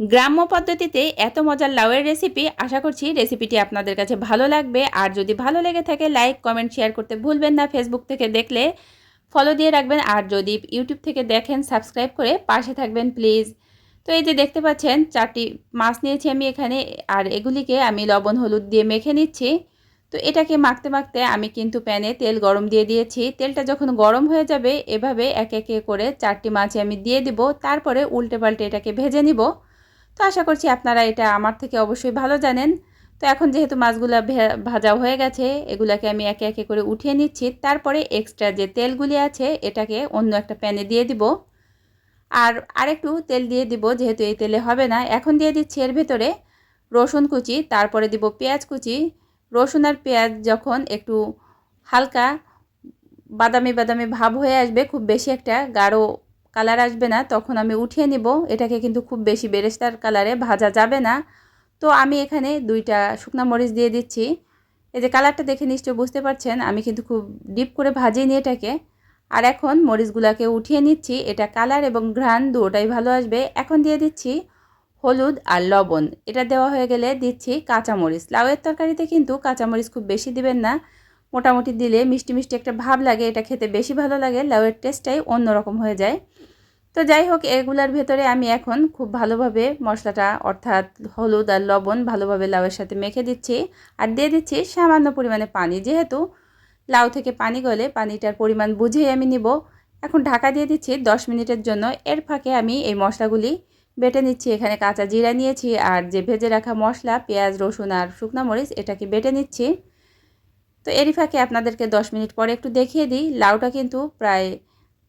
গ্রাম্য পদ্ধতিতে এত মজার লাউয়ের রেসিপি আশা করছি রেসিপিটি আপনাদের কাছে ভালো লাগবে। আর যদি ভালো লেগে থাকে লাইক কমেন্ট শেয়ার করতে ভুলবেন না। ফেসবুক থেকে দেখলে ফলো দিয়ে রাখবেন। আর যদি ইউটিউব থেকে দেখেন সাবস্ক্রাইব করে পাশে থাকবেন প্লিজ তো এই যে দেখতে পাচ্ছেন, চারটি মাছ নিয়েছি আমি এখানে। আর এগুলিকে আমি লবণ, হলুদ দিয়ে মেখে নিচ্ছি। তো এটাকে মাখতে মাখতে আমি কিন্তু প্যানে তেল গরম দিয়ে দিয়েছি। তেলটা যখন গরম হয়ে যাবে, এভাবে একে একে করে চারটি মাছে আমি দিয়ে দিব। তারপরে উল্টে পাল্টে এটাকে ভেজে নিব। তো আশা করছি আপনারা এটা আমার থেকে অবশ্যই ভালো জানেন। তো এখন যেহেতু মাছগুলো ভাজা হয়ে গেছে, এগুলাকে আমি একে একে করে উঠিয়ে নিচ্ছি। তারপরে এক্সট্রা যে তেলগুলি আছে, এটাকে অন্য একটা প্যানে দিয়ে দিব। আর আরেকটু তেল দিয়ে দিব, যেহেতু এই তেলে হবে না। এখন দিয়ে দিচ্ছি এর ভেতরে রসুন কুচি, তারপরে দিব পেঁয়াজ কুচি। রসুন আর পেঁয়াজ যখন একটু হালকা বাদামি বাদামি ভাব হয়ে আসবে, খুব বেশি একটা গাঢ় কালার আসবে না, তখন আমি উঠিয়ে নিব। এটাকে কিন্তু খুব বেশি বেরেস্তার কালারে ভাজা যাবে না। তো আমি এখানে দুইটা শুকনা মরিচ দিয়ে দিচ্ছি। এই যে কালারটা দেখে নিশ্চয় বুঝতে পারছেন, আমি কিন্তু খুব ডিপ করে ভাজিনি এটাকে। আর এখন মরিচগুলাকে উঠিয়ে নিচ্ছি। এটা কালার এবং ঘ্রাণ দুটাই ভালো আসবে। এখন দিয়ে দিচ্ছি হলুদ আর লবণ। এটা দেওয়া হয়ে গেলে দিচ্ছি কাঁচামরিচ। লাউয়ের তরকারিতে কিন্তু কাঁচামরিচ খুব বেশি দিবেন না। মোটামুটি দিলে মিষ্টি মিষ্টি একটা ভাব লাগে। এটা খেতে বেশি ভালো লাগে। লাউয়ের টেস্টটাই অন্যরকম হয়ে যায়। তো যাই হোক এগুলার ভেতরে আমি এখন খুব ভালোভাবে মশলাটা, অর্থাৎ হলুদ আর লবণ ভালোভাবে লাউয়ের সাথে মেখে দিচ্ছি। আর দিয়ে দিচ্ছি সামান্য পরিমাণে পানি। যেহেতু লাউ থেকে পানি গলে পানিটার পরিমাণ বুঝেই আমি নিব, এখন ঢাকা দিয়ে দিচ্ছি দশ মিনিটের জন্য। এর ফাঁকে আমি এই মশলাগুলি বেটে নিচ্ছি। এখানে কাঁচা জিরা নিয়েছি আর যে ভেজে রাখা মশলা, পেঁয়াজ, রসুন আর শুকনো মরিচ, এটাকে বেটে নিচ্ছি। তো এরই ফাঁকে আপনাদেরকে দশ মিনিট পরে একটু দেখিয়ে দিই। লাউটা কিন্তু প্রায়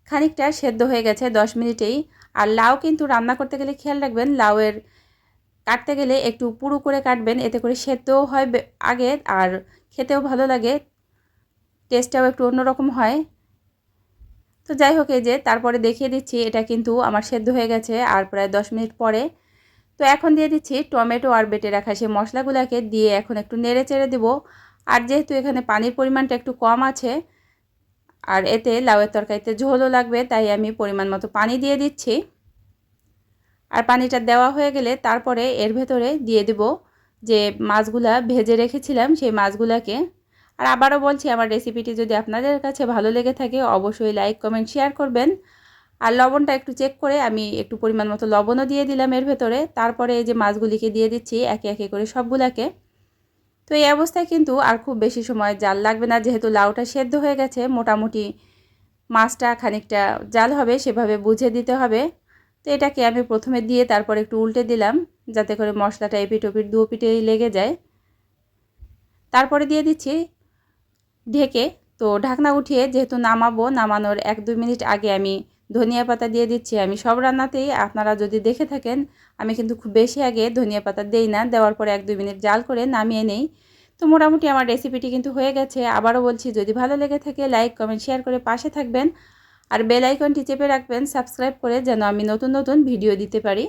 খানিকটা সেদ্ধ হয়ে গেছে দশ মিনিটেই। আর লাউ কিন্তু রান্না করতে গেলে খেয়াল রাখবেন, লাউয়ের কাটতে গেলে একটু পুরু করে কাটবেন, এতে করে সেদ্ধও হয় আগে আর খেতেও ভালো লাগে, টেস্টটাও একটু অন্যরকম হয়। তো যাই হোক এই যে, তারপরে দেখিয়ে দিচ্ছি, এটা কিন্তু আমার সেদ্ধ হয়ে গেছে আর প্রায় দশ মিনিট পরে। তো এখন দিয়ে দিচ্ছি টমেটো আর বেটে রাখা সেই মশলাগুলোকে দিয়ে এখন একটু নেড়ে চেড়ে দেবো। আর যেহেতু এখানে পানির পরিমাণটা একটু কম আছে আর এতে লাউয়ের তরকারিতে ঝোলও লাগবে, তাই আমি পরিমাণ মতো পানি দিয়ে দিচ্ছি। আর পানিটা দেওয়া হয়ে গেলে তারপরে এর ভেতরে দিয়ে দেব যে মাছগুলা ভেজে রেখেছিলাম, সেই মাছগুলাকে। আর আবারও বলছি, আমার রেসিপিটি যদি আপনাদের কাছে ভালো লেগে থাকে, অবশ্যই লাইক, কমেন্ট, শেয়ার করবেন। আর লবণটা একটু চেক করে আমি একটু পরিমাণ মতো লবণও দিয়ে দিলাম এর ভেতরে। তারপরে এই যে মাছগুলিকে দিয়ে দিচ্ছি, একে একে করে সবগুলাকে। তো এই অবস্থায় কিন্তু আর খুব বেশি সময় জাল লাগবে না, যেহেতু লাউটা সেদ্ধ হয়ে গেছে, মোটামুটি মাছটা খানিকটা জাল হবে, সেভাবে বুঝে দিতে হবে। তো এটাকে আমি প্রথমে দিয়ে তারপর একটু উল্টে দিলাম, যাতে করে মশলাটা এপিট ওপিট দু পিঠেই লেগে যায়। তারপরে দিয়ে দিচ্ছি ঢেকে। তো ঢাকনা উঠিয়ে যেহেতু নামাবো, নামানোর এক দুই মিনিট আগে আমি ধনিয়া পাতা দিয়ে দিচ্ছি আমি। সব রান্নাতেই আপনারা যদি দেখে থাকেন, আমি কিন্তু খুব বেশি আগে ধনিয়া পাতা দেই না। দেওয়ার পরে এক দুই মিনিট জাল করে নামিয়ে নেই। তো মোটামুটি আমার রেসিপিটি কিন্তু হয়ে গেছে। আবারও বলছি, যদি ভালো লেগে থাকে লাইক কমেন্ট শেয়ার করে পাশে থাকবেন। আর বেল আইকনটি চেপে রাখবেন সাবস্ক্রাইব করে যেন আমি নতুন নতুন ভিডিও দিতে পারি।